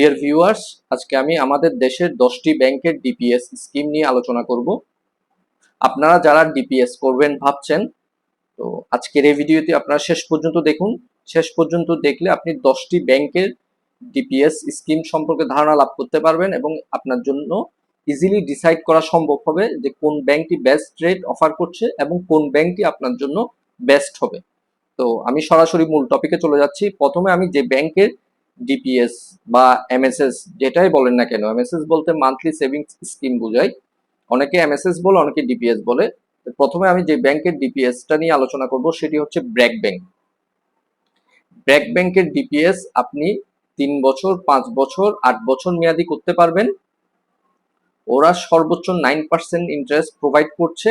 Dear viewers আজকে আমি আমাদের দেশের দশটি ব্যাংকের ডিপিএস স্কিম নিয়ে আলোচনা করব। আপনারা যারা ডিপিএস করবেন ভাবছেন, তো আজকের এই ভিডিওটি আপনারা শেষ পর্যন্ত দেখুন। শেষ পর্যন্ত দেখলে আপনি দশটি ব্যাংকের ডিপিএস স্কিম সম্পর্কে ধারণা লাভ করতে পারবেন এবং আপনার জন্য ইজিলি ডিসাইড করা সম্ভব হবে যে কোন ব্যাংকটি বেস্ট রেট অফার করছে এবং কোন ব্যাংকটি আপনার জন্য বেস্ট হবে। তো আমি সরাসরি মূল টপিকে চলে যাচ্ছি। প্রথমে আমি যে ব্যাংকের ডিপিএস বা এমএসএস যেটাই বলেন না কেন এমএসএস বলতে মান্থলি সেভিংস স্কিম বোঝায়। অনেকে এমএসএস বলে, অনেকে ডিপিএস বলে। প্রথমে আমি যে ব্যাংকের ডিপিএসটা নিয়ে আলোচনা করব, সেটি হচ্ছে ব্র্যাক ব্যাংক। ব্র্যাক ব্যাংকের ডিপিএস আপনি তিন বছর, পাঁচ বছর, আট বছর মেয়াদি করতে পারবেন। ওরা সর্বোচ্চ নাইন পার্সেন্ট ইন্টারেস্ট প্রোভাইড করছে।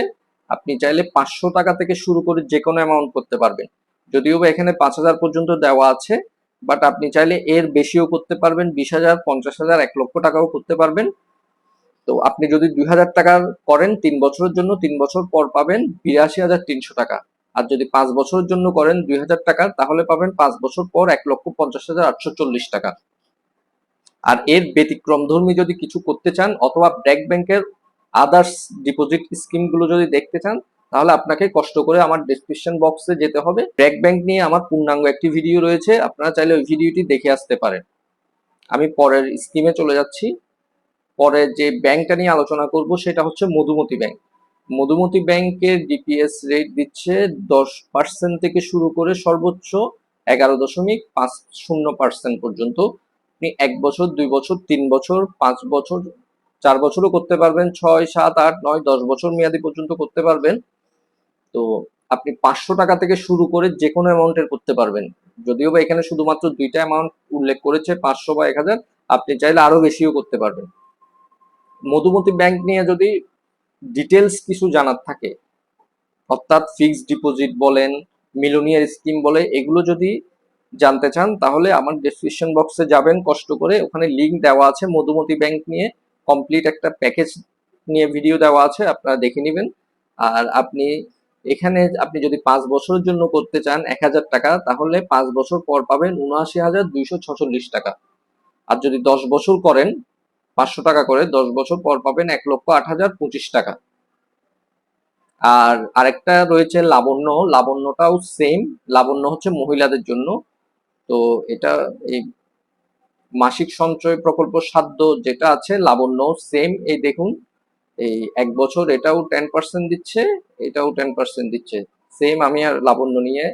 আপনি চাইলে পাঁচশো টাকা থেকে শুরু করে যে কোনো অ্যামাউন্ট করতে পারবেন। যদিও এখানে পাঁচ হাজার পর্যন্ত দেওয়া আছে বাট আপনি চাইলে এর বেশিও করতে পারবেন, বিশ হাজার, পঞ্চাশ হাজার, এক লক্ষ টাকাও করতে পারবেন। তো আপনি যদি দুই হাজার টাকার করেন তিন বছরের জন্য, তিন বছর পর পাবেন বিরাশি হাজার তিনশো টাকা। আর যদি পাঁচ বছরের জন্য করেন দুই হাজার টাকা, তাহলে পাবেন পাঁচ বছর পর এক লক্ষ পঞ্চাশ হাজার আটশো চল্লিশ টাকা। আর এর ব্যতিক্রম ধর্মী যদি কিছু করতে চান, অথবা ব্র্যাক ব্যাংকের আদার্স ডিপোজিট স্কিমগুলো যদি দেখতে চান তাহলে আপনাকে কষ্ট করে আমার ডেসক্রিপশন বক্সে যেতে হবে। ব্র্যাক ব্যাংক নিয়ে আমার পূর্ণাঙ্গ একটি ভিডিও রয়েছে, আপনারা চাইলে ওই ভিডিওটি দেখে আসতে পারেন। আমি পরের স্কিমে চলে যাচ্ছি। পরে যে ব্যাংকটা নিয়ে আলোচনা করব, সেটা হচ্ছে মধুমতি ব্যাংক মধুমতি ব্যাংকের ডিপিএস রেট দিচ্ছে দশ পার্সেন্ট থেকে শুরু করে সর্বোচ্চ এগারো দশমিক পাঁচ শূন্য পার্সেন্ট পর্যন্ত। আপনি এক বছর, দুই বছর, তিন বছর, পাঁচ বছর, চার বছরও করতে পারবেন, ছয়, সাত, আট, নয়, দশ বছর মেয়াদি পর্যন্ত করতে পারবেন। তো আপনি পাঁচশো টাকা থেকে শুরু করে যে কোনো অ্যামাউন্টের করতে পারবেন। যদিও বা এখানে শুধুমাত্র দুইটা অ্যামাউন্ট উল্লেখ করেছে, পাঁচশো বা এক হাজার, আপনি চাইলে আরও বেশিও করতে পারবেন। মধুমতি ব্যাংক নিয়ে যদি ডিটেলস কিছু জানার থাকে, অর্থাৎ ফিক্সড ডিপোজিট বলেন মিলোনিয়ার স্কিম বলে, এগুলো যদি জানতে চান, তাহলে আমার ডেসক্রিপশন বক্সে যাবেন, কষ্ট করে। ওখানে লিঙ্ক দেওয়া আছে মধুমতি ব্যাংক নিয়ে। কমপ্লিট একটা প্যাকেজ নিয়ে ভিডিও দেওয়া আছে, আপনারা দেখে নেবেন। আর আপনি এখানে আপনি যদি পাঁচ বছরের জন্য করতে চান এক হাজার টাকা, তাহলে পাঁচ বছর পর পাবেন উনআশি হাজার দুইশো ছচল্লিশ টাকা। আর যদি দশ বছর করেন, পাঁচশো টাকা করে, দশ বছর পর পাবেন এক লক্ষ আট হাজার পঁচিশ টাকা। আর আরেকটা রয়েছে লাবণ্য। লাবণ্যটাও সেম লাবণ্য হচ্ছে মহিলাদের জন্য। তো এটা এই মাসিক সঞ্চয় প্রকল্প সাধ্য যেটা আছে লাবণ্য সেম এই দেখুন এই এক বছর এটাও টেন পার্সেন্ট দিচ্ছে, এটাও টেন পার্সেন্ট দিচ্ছে। সেম আমি আর লাবণ্য নিয়ে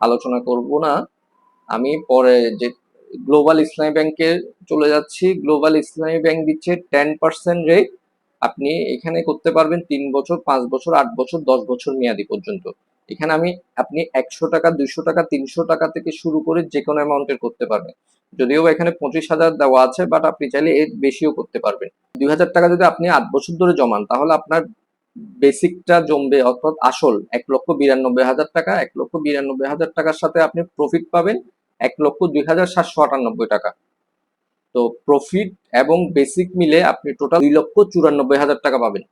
আলোচনা করব না। আমি পরে যে গ্লোবাল ইসলামী ব্যাংকে চলে যাচ্ছি গ্লোবাল ইসলামী ব্যাংক দিচ্ছে টেন পার্সেন্ট রেট আপনি এখানে করতে পারবেন তিন বছর, পাঁচ বছর, আট বছর, দশ বছর মেয়াদি পর্যন্ত। এখানে আমি, আপনি একশো টাকা, দুইশো টাকা, তিনশো টাকা থেকে শুরু করে যে কোনো অ্যামাউন্টের করতে পারবেন। যদিও এখানে পঁচিশ হাজার দেওয়া আছে বাট আপনি চাইলে এর বেশিও করতে পারবেন। দুই হাজার টাকা যদি আপনি আট বছর ধরে জমান, তাহলে আপনার বেসিকটা জমবে অর্থাৎ আসল এক লক্ষ বিরানব্বই হাজার টাকা, এক লক্ষ বিরানব্বই হাজার টাকার সাথে আপনি প্রফিট পাবেন এক লক্ষ দুই হাজার সাতশো আটানব্বই টাকা। তো প্রফিট এবং বেসিক মিলে আপনি টোটাল দুই লক্ষ চুরানব্বই হাজার টাকা পাবেন।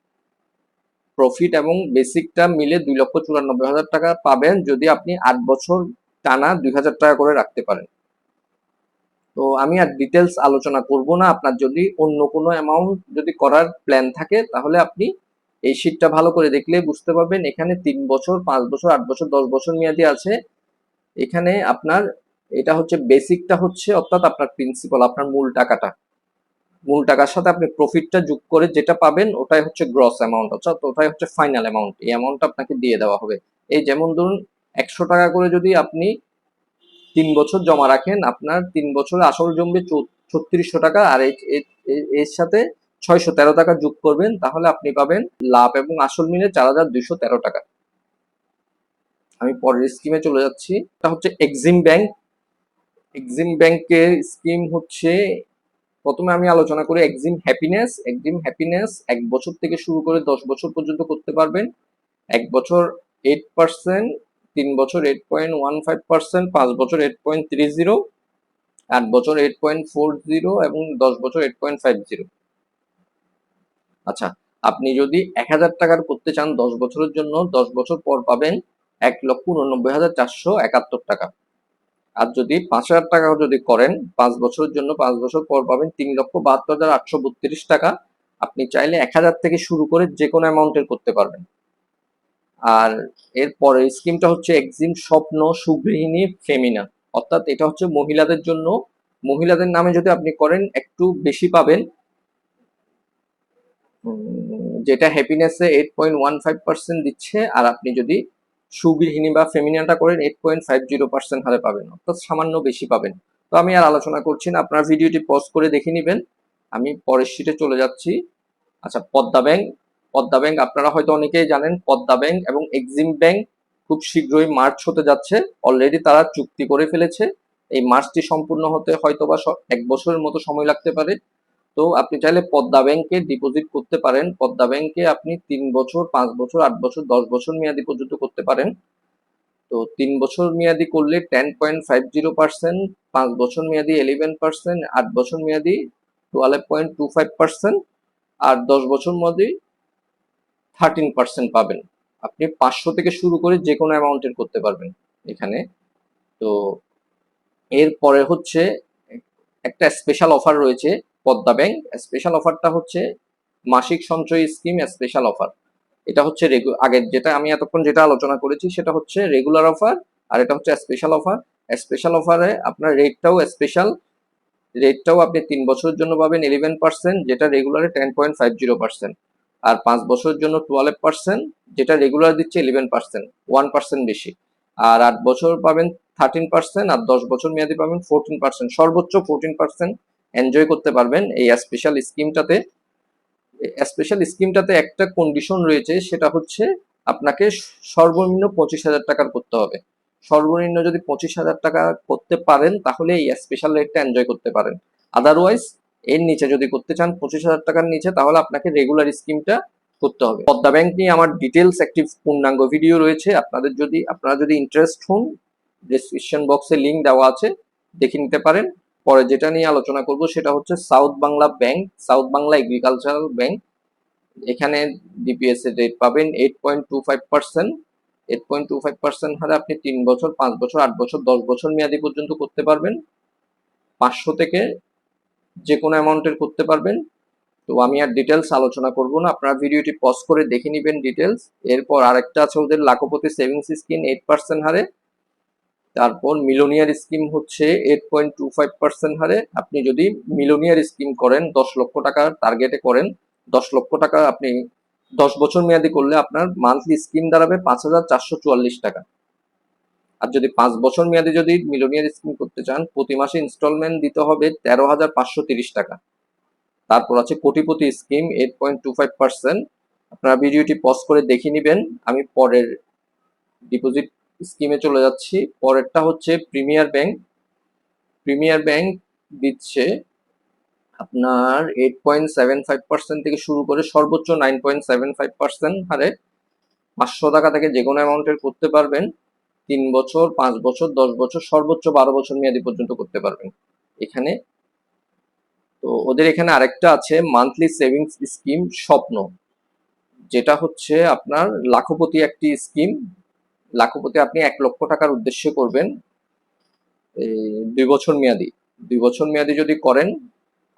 প্রফিট এবং বেসিকটা মিলে দুই লক্ষ চুরানব্বই হাজার টাকা পাবেন যদি আপনি আট বছর টানা দুই হাজার টাকা করে রাখতে পারেন। তো আমি আর ডিটেলস আলোচনা করব না। আপনার যদি অন্য কোনো অ্যামাউন্ট যদি করার প্ল্যান থাকে, তাহলে আপনি এই শীটটা ভালো করে দেখলে বুঝতে পারবেন, এখানে তিন বছর, পাঁচ বছর, আট বছর, দশ বছর মেয়াদি আছে। এখানে আপনার এটা হচ্ছে বেসিকটা হচ্ছে অর্থাৎ আপনার প্রিন্সিপাল আপনার মূল টাকাটা। মূল টাকার সাথে আপনি প্রফিটটা যোগ করে যেটা পাবেন, ওটাই হচ্ছে গ্রস অ্যামাউন্ট অর্থাৎ ওটাই হচ্ছে ফাইনাল অ্যামাউন্ট এই অ্যামাউন্টটা আপনাকে দিয়ে দেওয়া হবে। এই যেমন ধরুন, একশো টাকা করে যদি আপনি তিন বছর জমা রাখেন। আপনার তিন বছরে আসল জমবে ছত্রিশশো টাকা আর এর সাথে ছয়শো তেরো টাকা যোগ করবেন, তাহলে আপনি পাবেন লাভ এবং আসল মিলে চার হাজার দুইশো তেরো টাকা। আমি পরের স্কিমে চলে যাচ্ছি। এটা হচ্ছে এক্সিম ব্যাংক এক্সিম ব্যাংকের স্কিম হচ্ছে, প্রথমে আমি আলোচনা করি এক্সিম হ্যাপিনেস এক্সিম হ্যাপিনেস এক বছর থেকে শুরু করে দশ বছর পর্যন্ত করতে পারবেন। এক বছর এইট পার্সেন্ট তিন বছর eight point one five percent পাঁচ বছর এইট পয়েন্ট থ্রি জিরো আট বছর এইট পয়েন্ট ফোর জিরো এবং দশ বছর এইট পয়েন্ট ফাইভ জিরো আচ্ছা আপনি যদি এক হাজার টাকার করতে চান দশ বছরের জন্য, দশ বছর পর পাবেন এক লক্ষ উননব্বই হাজার চারশো একাত্তর টাকা। আর যদি পাঁচ হাজার টাকা যদি করেন, পাঁচ বছরের জন্য পাঁচ বছর পর পাবেন তিন লক্ষ বাহাত্তর হাজার আটশো বত্রিশ টাকা। আপনি চাইলে এক হাজার থেকে শুরু করে যে কোনো অ্যামাউন্টের করতে পারবেন। আর এরপরে স্কিমটা হচ্ছে এক্সিম স্বপ্ন সুগৃহিণী ফেমিনা। অর্থাৎ এটা হচ্ছে মহিলাদের জন্য। মহিলাদের নামে যদি আপনি করেন, একটু বেশি পাবেন। যেটা হ্যাপিনেসে eight point one five percent দিচ্ছে, আর আপনি যদি সুগৃহিণী বা ফেমিনাটা করেন eight point five zero percent হারে পাবেন। অর্থাৎ সামান্য বেশি পাবেন। তো আমি আর আলোচনা করছি না, আপনার ভিডিওটি পজ করে দেখে নেবেন। আমি পরের শিটে চলে যাচ্ছি। আচ্ছা পদ্মা ব্যাংক পদ্মা ব্যাংক। আপনারা হয়তো অনেকেই জানেন পদ্মা ব্যাংক এবং এক্সিম ব্যাংক খুব শীঘ্রই মার্চ হতে যাচ্ছে। অলরেডি তারা চুক্তি করে ফেলেছে। এই মার্চটি সম্পূর্ণ হতে হয়তো বা এক বছরের মতো সময় লাগতে পারে। তো আপনি চাইলে পদ্মা ব্যাংকে ডিপোজিট করতে পারেন। পদ্মা ব্যাংকে আপনি তিন বছর, পাঁচ বছর, আট বছর, দশ বছর মেয়াদি পর্যন্ত করতে পারেন। তো তিন বছর মেয়াদি করলে ten point five zero percent পাঁচ বছর মেয়াদি ইলেভেন পার্সেন্ট আট বছর মেয়াদি twelve point two five percent আর দশ বছর মেয়াদি থার্টিন পার্সেন্ট পাবেন। আপনি পাঁচশো থেকে শুরু করে যে কোনো অ্যামাউন্টের করতে পারবেন এখানে। তো এরপরে হচ্ছে একটা স্পেশাল অফার রয়েছে পদ্মা ব্যাংক স্পেশাল অফারটা হচ্ছে মাসিক সঞ্চয় স্কিম স্পেশাল অফার এটা হচ্ছে আগের যেটা আমি এতক্ষণ যেটা আলোচনা করেছি সেটা হচ্ছে রেগুলার অফার আর এটা হচ্ছে স্পেশাল অফার স্পেশাল অফারে আপনার রেটটাও স্পেশাল রেটটাও আপনি তিন বছরের জন্য পাবেন ইলেভেন পার্সেন্ট যেটা রেগুলারে ten point five zero percent আর পাঁচ বছরের জন্য টুয়েলভ পার্সেন্ট যেটা রেগুলার দিচ্ছে ইলেভেন পার্সেন্ট ওয়ান পার্সেন্ট বেশি। আর আট বছর পাবেন থার্টিন পার্সেন্ট আর দশ বছর মেয়াদি পাবেন ফোরটিন পার্সেন্ট সর্বোচ্চ ফোরটিন পার্সেন্ট এনজয় করতে পারবেন এই স্পেশাল স্কিমটাতে স্পেশাল স্কিমটাতে একটা কন্ডিশন রয়েছে, সেটা হচ্ছে আপনাকে সর্বনিম্ন পঁচিশ হাজার টাকার করতে হবে। সর্বনিম্ন যদি পঁচিশ হাজার টাকা করতে পারেন, তাহলে এই স্পেশাল রেটটা এনজয় করতে পারেন। আদারওয়াইজ এর নিচে যদি করতে চান পঁচিশ হাজার টাকার নিচে, তাহলে আপনাকে রেগুলার স্কিমটা করতে হবে। পদ্মা ব্যাংক নিয়ে আমার ডিটেলস একটি পূর্ণাঙ্গ ভিডিও রয়েছে। আপনাদের যদি, আপনারা যদি ইন্টারেস্ট হন ডিসক্রিপশন বক্সে লিঙ্ক দেওয়া আছে, দেখে নিতে পারেন। পরে যেটা নিয়ে আলোচনা করব সেটা হচ্ছে south Bangla bank south Bangla agricultural bank এখানে ডিপিএস এর রেট পাবেন eight point two five percent eight point two five percent হারে আপনি তিন বছর, পাঁচ বছর, আট বছর, দশ বছর মেয়াদি পর্যন্ত করতে পারবেন। পাঁচশো থেকে যে কোনো অ্যামাউন্টের করতে পারবেন। তো আমি আর ডিটেলস আলোচনা করব না। আপনারা ভিডিওটি পজ করে দেখে নেবেন ডিটেলস এরপর আরেকটা আছে ওদের লাখপতি সেভিংস স্কিম এইট পার্সেন্ট হারে। তারপর মিলোনিয়ার স্কিম হচ্ছে eight point two five percent হারে। আপনি যদি মিলোনিয়ার স্কিম করেন, দশ লক্ষ টাকার টার্গেটে করেন, দশ লক্ষ টাকা আপনি দশ বছর মেয়াদি করলে আপনার মান্থলি স্কিম দাঁড়াবে পাঁচ হাজার চারশো চুয়াল্লিশ টাকা। আর যদি পাঁচ বছর মেয়াদি যদি মিলোনিয়ার স্কিম করতে চান, প্রতি মাসে ইনস্টলমেন্ট দিতে হবে তেরো হাজার পাঁচশো তিরিশ টাকা। তারপর আছে কোটিপতি scheme eight point two five percent আপনারা ভিডিওটি পজ করে দেখে নেবেন। আমি পরের ডিপোজিট স্কিমে চলে যাচ্ছি। পরেরটা হচ্ছে প্রিমিয়ার ব্যাংক প্রিমিয়ার ব্যাংক দিচ্ছে আপনার eight point seven five percent থেকে শুরু করে সর্বোচ্চ nine point seven five percent হারে। পাঁচশো টাকা থেকে যে কোনো অ্যামাউন্টের করতে পারবেন। তিন বছর, পাঁচ বছর, দশ বছর, সর্বোচ্চ বারো বছর মেয়াদি পর্যন্ত করতে পারবেন। এখানে তো ওদের এখানে আরেকটা আছে মান্থলি সেভিংস স্কিম স্বপ্ন। যেটা হচ্ছে আপনার লাখপতি একটি স্কিম লাখপতি আপনি এক লক্ষ টাকার উদ্দেশ্যে করবেন দুই বছর মেয়াদি। দুই বছর মেয়াদি যদি করেন,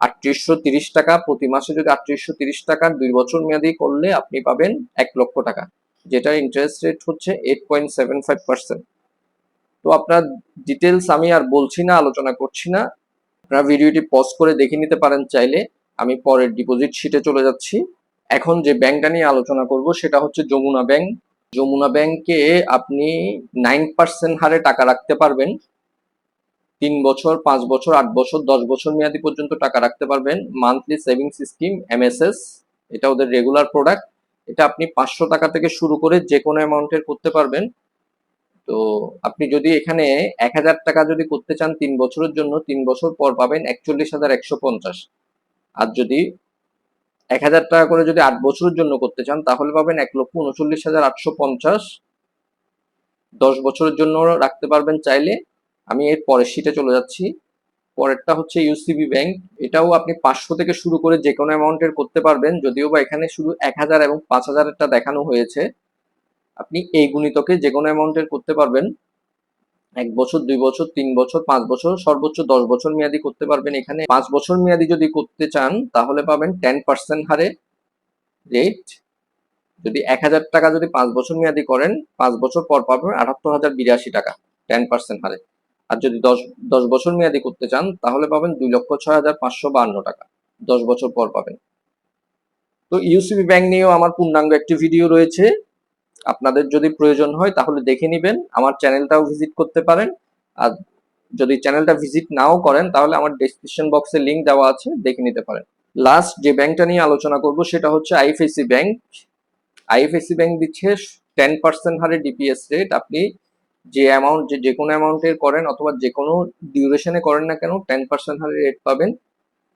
আটত্রিশশো তিরিশ টাকা, প্রতি মাসে যদি আটত্রিশশো তিরিশ টাকার দুই বছর মেয়াদি করলে আপনি পাবেন এক লক্ষ টাকা। যেটা ইন্টারেস্ট রেট হচ্ছে eight point seven five percent তো আপনার ডিটেলস আমি আর বলছি না, আলোচনা করছি না। আপনারা ভিডিওটি পজ করে দেখে নিতে পারেন চাইলে। আমি পরের ডিপোজিট শিটে চলে যাচ্ছি। এখন যে ব্যাংকটা নিয়ে আলোচনা করব সেটা হচ্ছে যমুনা ব্যাংক। যমুনা ব্যাংকে আপনি নাইন পার্সেন্ট হারে টাকা রাখতে পারবেন। তিন বছর, পাঁচ বছর, আট বছর, দশ বছর মেয়াদি পর্যন্ত টাকা রাখতে পারবেন। মান্থলি সেভিংস স্কিম এমএসএস এটা ওদের রেগুলার প্রোডাক্ট এটা আপনি পাঁচশো টাকা থেকে শুরু করে যে কোনো অ্যামাউন্টের করতে পারবেন। তো আপনি যদি এখানে এক হাজার টাকা যদি করতে চান তিন বছরের জন্য, তিন বছর পর পাবেন একচল্লিশ হাজার একশো পঞ্চাশ। আর যদি এক হাজার টাকা করে যদি আট বছরের জন্য করতে চান, তাহলে পাবেন এক লক্ষ উনচল্লিশ হাজার আটশো পঞ্চাশ। দশ বছরের জন্য রাখতে পারবেন চাইলে। আমি এর পরের শিটে চলে যাচ্ছি। পরেরটা হচ্ছে ইউসিবি ব্যাংক এটাও আপনি পাঁচশো থেকে শুরু করে যে কোনো অ্যামাউন্টের করতে পারবেন। যদিও বা এখানে শুধু এক হাজার এবং পাঁচ হাজারেরটা দেখানো হয়েছে। আপনি এই গুণিতকে যে কোনো অ্যামাউন্টের করতে পারবেন। এক বছর, দুই বছর, তিন বছর, পাঁচ বছর, সর্বোচ্চ দশ বছর মেয়াদি করতে পারবেন এখানে। পাঁচ বছর মেয়াদি যদি করতে চান, তাহলে পাবেন টেন পার্সেন্ট হারে রেট যদি এক হাজার টাকা যদি পাঁচ বছর মেয়াদি করেন, পাঁচ বছর পর পাবেন আটাত্তর হাজার বিরাশি টাকা টেন পার্সেন্ট হারে। আর যদি দশ দশ বছর মেয়াদি করতে চান, তাহলে পাবেন দুই লক্ষ ছয় হাজার পাঁচশো বাহান্ন টাকা। দশ বছর পর পাবেন। তো ইউসিবি ব্যাংক নিয়েও আমার পূর্ণাঙ্গ একটি ভিডিও রয়েছে। আপনাদের যদি প্রয়োজন হয়, তাহলে দেখে নেবেন। আমার চ্যানেলটাও ভিজিট করতে পারেন। আর যদি চ্যানেলটা ভিজিট নাও করেন, তাহলে আমার ডেসক্রিপশন বক্সে লিংক দেওয়া আছে, দেখে নিতে পারেন। লাস্ট যে ব্যাংকটা নিয়ে আলোচনা করব, সেটা হচ্ছে আইএফএসি ব্যাংক আইএফএসি ব্যাংক দিচ্ছে টেন পার্সেন্ট হারে ডিপিএস রেট আপনি যে অ্যামাউন্ট যে কোনো অ্যামাউন্টের করেন অথবা যে কোনো ডিউরেশনে করেন না কেন টেন পার্সেন্ট হারে রেট পাবেন।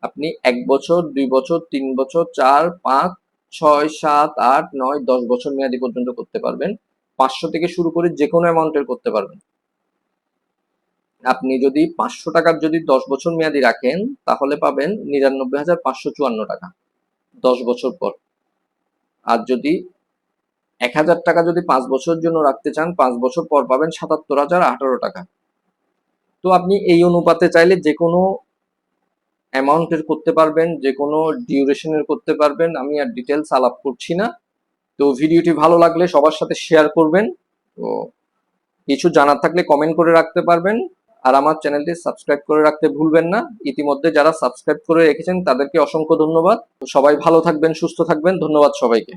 আপনি এক বছর, দুই বছর, তিন বছর, চার, পাঁচ, ছয়, সাত, আট, নয়, দশ বছর মেয়াদি পর্যন্ত করতে পারবেন। পাঁচশো থেকে শুরু করে যে কোনো অ্যামাউন্টের করতে পারবেন। আপনি যদি পাঁচশো টাকার যদি দশ বছর মেয়াদি রাখেন, তাহলে পাবেন নিরানব্বই হাজার পাঁচশো চুয়ান্ন টাকা দশ বছর পর। আর যদি এক হাজার টাকা যদি পাঁচ বছর জন্য রাখতে চান, পাঁচ বছর পর পাবেন সাতাত্তর হাজার আঠারো টাকা। তো আপনি এই অনুপাতে চাইলে যে কোনো অ্যামাউন্টের করতে পারবেন, যে কোনো ডিউরেশনের করতে পারবেন। আমি আর ডিটেলস আলাপ করছি না। তো ভিডিওটি ভালো লাগলে সবার সাথে শেয়ার করবেন। তো কিছু জানার থাকলে কমেন্ট করে রাখতে পারবেন। আর আমার চ্যানেলটি সাবস্ক্রাইব করে রাখতে ভুলবেন না। ইতিমধ্যে যারা সাবস্ক্রাইব করে রেখেছেন, তাদেরকে অসংখ্য ধন্যবাদ। সবাই ভালো থাকবেন, সুস্থ থাকবেন। ধন্যবাদ সবাইকে।